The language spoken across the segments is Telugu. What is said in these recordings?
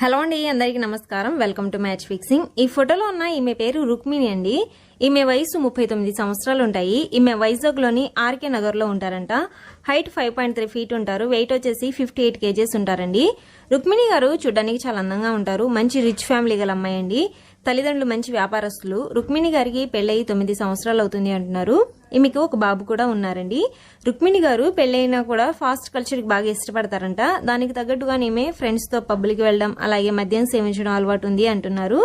హలో అండి అందరికీ నమస్కారం. Welcome to match fixing. ఈ ఫోటోలో ఉన్న ఈమె పేరు రుక్మిణి అండి. ఈమె వయసు ముప్పై తొమ్మిది సంవత్సరాలు ఉంటాయి. ఈమె వైజాగ్లోని ఆర్కే నగర్లో ఉంటారంట. Height five point three feet ఉంటారు. వెయిట్ వచ్చేసి ఫిఫ్టీ ఎయిట్ కేజెస్ ఉంటారండి. రుక్మిణి గారు చూడడానికి చాలా అందంగా ఉంటారు. మంచి రిచ్ ఫ్యామిలీ గల అమ్మాయి అండి. తల్లిదండ్రులు మంచి వ్యాపారస్తులు. రుక్మిణి గారికి పెళ్ళయి తొమ్మిది సంవత్సరాలు అవుతుంది అంటున్నారు. ఈమెకు ఒక బాబు కూడా ఉన్నారండి. రుక్మిణి గారు పెళ్ళైనా కూడా ఫాస్ట్ కల్చర్కి బాగా ఇష్టపడతారంట. దానికి తగ్గట్టుగా ఈమె ఫ్రెండ్స్తో పబ్లిక్ వెళ్ళడం అలాగే మద్యం సేవించడం అలవాటు ఉంది అంటున్నారు.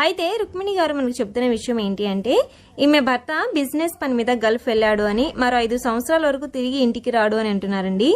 అయితే రుక్మిణి గారు మనకు చెప్తున్న విషయం ఏంటి అంటే ఈమె భర్త బిజినెస్ పని మీద గల్ఫ్ వెళ్ళాడు అని మరో ఐదు సంవత్సరాల వరకు తిరిగి ఇంటికి రాడు అని అంటున్నారండి.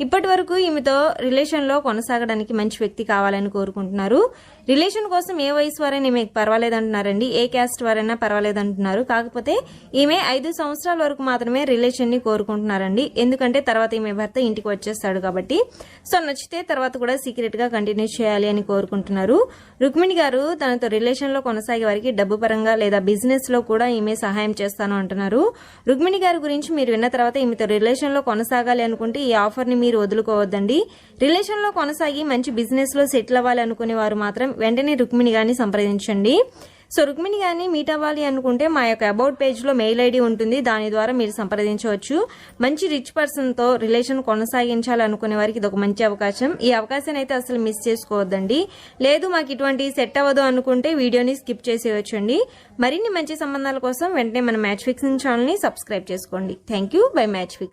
ఇప్పటి వరకు ఈమెతో రిలేషన్లో కొనసాగడానికి మంచి వ్యక్తి కావాలని కోరుకుంటున్నారు. రిలేషన్ కోసం ఏ వయసు వారైనా ఈమెకు పర్వాలేదంటున్నారండి. ఏ క్యాస్ట్ వారైనా పర్వాలేదు అంటున్నారు కాకపోతే ఈమె ఐదు సంవత్సరాలు వరకు మాత్రమే రిలేషన్ని కోరుకుంటున్నారండి. ఎందుకంటే తర్వాత ఈమె భర్త ఇంటికి వచ్చేస్తాడు కాబట్టి. సో నచ్చితే తర్వాత కూడా సీక్రెట్గా కంటిన్యూ చేయాలి అని కోరుకుంటున్నారు. రుక్మిణి గారు తనతో రిలేషన్లో కొనసాగే వారికి డబ్బు పరంగా లేదా బిజినెస్లో కూడా ఈమె సహాయం చేస్తాను అంటున్నారు. రుక్మిణి గారి గురించి మీరు విన్న తర్వాత ఈమెతో రిలేషన్లో కొనసాగాలి అనుకుంటే ఈ ఆఫర్ని మీరు వదులుకోవద్దండి. రిలేషన్లో కొనసాగి మంచి బిజినెస్లో సెటిల్ అవ్వాలి అనుకునే వారు మాత్రం వెంటనే రుక్మిణి గారిని సంప్రదించండి. సో రుక్మిణి గారిని మీట్ అవ్వాలి అనుకుంటే మా యొక్క అబౌట్ పేజ్లో మెయిల్ ఐడి ఉంటుంది. దాని ద్వారా మీరు సంప్రదించవచ్చు. మంచి రిచ్ పర్సన్తో రిలేషన్ కొనసాగించాలి అనుకునే వారికి ఇది ఒక మంచి అవకాశం. ఈ అవకాశాన్ని అయితే అసలు మిస్ చేసుకోవద్దండి. లేదు మాకు ఇటువంటి సెట్ అవ్వదు అనుకుంటే వీడియోని స్కిప్ చేసేయచ్చండి. మరిన్ని మంచి సంబంధాల కోసం వెంటనే మన మ్యాచ్ ఫిక్సింగ్ ఛానల్ని సబ్స్క్రైబ్ చేసుకోండి. Thank you bye match fix